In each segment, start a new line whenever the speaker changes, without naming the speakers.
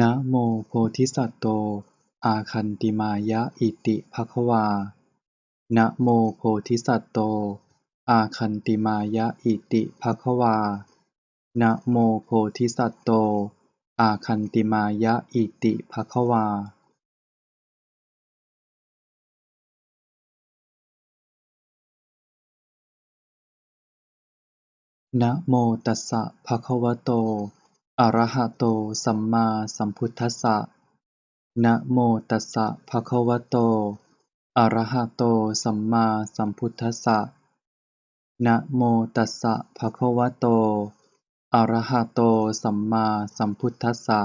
นะโมโพธิสัตว์โต อาคันติมายะอิติภควา นะโมโพธิสัตว์โต อาคันติมายะอิติภควา นะโมโพธิสัตว์โต อาคันติมายะอิติภควานะโมตัสสะภะคะวะโต อะระหะโตสัมมาสัมพุทธัสสะ นะโมตัสสะภะคะวะโต อะระหะโตสัมมาสัมพุทธัสสะ นะโมตัสสะภะคะวะโต อะระหะโตสัมมาสัมพุทธัสสะ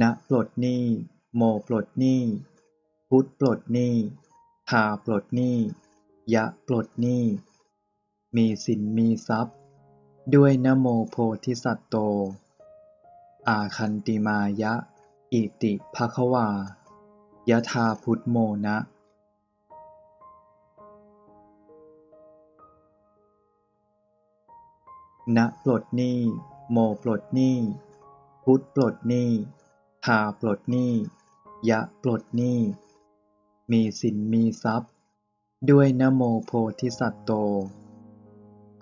นะปลดหนี้ โมปลดหนี้ พุทธปลดหนี้พาปลดหนี้ ยะปลดหนี้ มีสินมีทรัพย์ ด้วยนะโมโพธิสัตโต อาคันติมายะ อิติภควายะธาพุทธโมนะนะปลดหนี้โมปลดหนี้พุทธปลดหนี้พาปลดหนี้ยะปลดหนี้มีสินมีทรัพย์ ด้วยนะโมโพธิสัตโต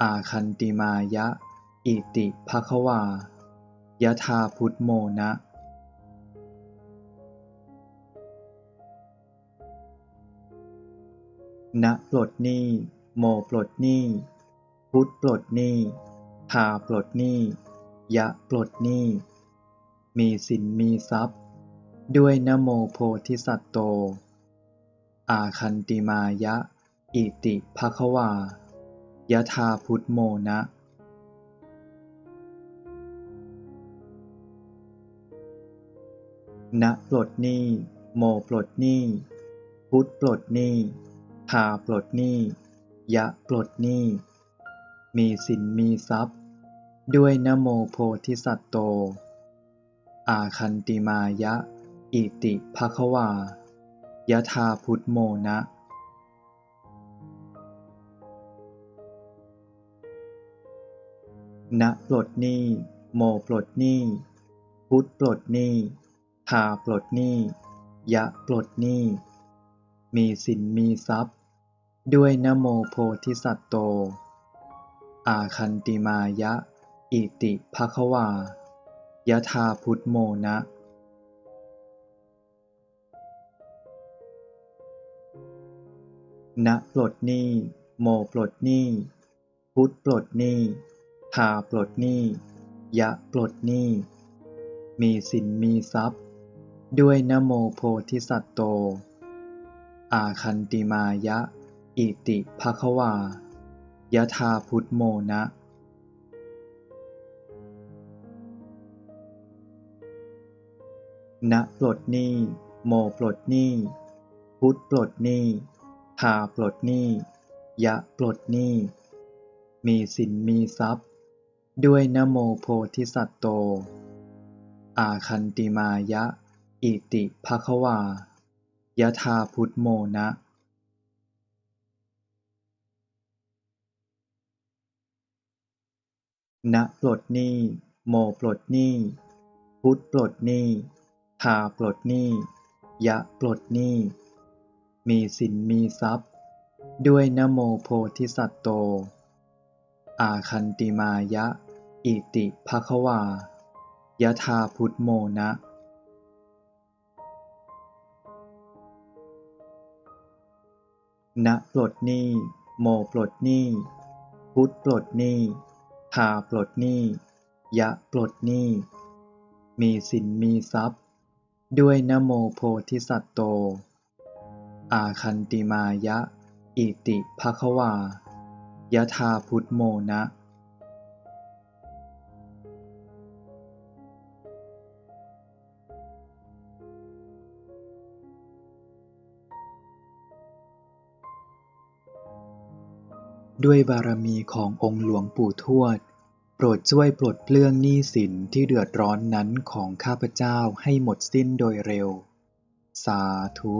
อาคันติมายะ อิติภควายะธาพุทธโมนะนะปลดหนี้ โมปลดหนี้ พุทธปลดหนี้พาปลดหนี้ ยะปลดหนี้ มีสินมีทรัพย์ ด้วยนโมโพธิสัตโต อาคันติมายะ อิติภควา ยะธาพุทธโมนะนะปลดหนี้ โมปลดหนี้ พุทธปลดหนี้พาปลดหนี้ ยะปลดหนี้ มีสินมีทรัพย์ ด้วยนโมโพธิสัตว์โต อาคันติมายะ อิติภควายะธาพุทธโมนะ นะปลดหนี้ โมปลดหนี้ พุทธปลดหนี้พาปลดหนี้ ยะปลดหนี้ มีสินมีทรัพย์ ด้วยนะโมโพธิสัตว์โต อาคันติมายะ อิติภควายะธาพุทธโมนะนะปลดหนี้ โมปลดหนี้ พุทธปลดหนี้ พาปลดหนี้ยะปลดหนี้ มีสินมีทรัพย์ ด้วยนโมโพธิสัตโต อาคันติมายะ อิติภควายะธาพุทธโมนะนะปลดหนี้ โมปลดหนี้ พุทธปลดหนี้พาปลดหนี้ ยะปลดหนี้ มีสินมีทรัพย์ ด้วยนะโมโพธิสัตโต อาคันติมายะ อิติภควา ยะธาพุทโมนะนะปลดหนี้ โมปลดหนี้ พุทธปลดหนี้พาปลดหนี้ ยะปลดหนี้ มีสินมีทรัพย์ ด้วยนะโมโพธิสัตโต อาคันติมายะ อิติภควายะธาพุทธโมนะนะปลดหนี้ โมปลดหนี้ พุทธปลดหนี้พาปลดหนี้ ยะปลดหนี้ มีสินมีทรัพย์ ด้วยนโมโพธิสัตโต อาคันติมายะ อิติภควายะธาพุทธโมนะ ด้วยบารมีขององค์หลวงปู่ทวด โปรดช่วยปลดเปลื้องหนี้สินที่เดือดร้อนนั้นของข้าพเจ้าให้หมดสิ้นโดยเร็ว สาธุ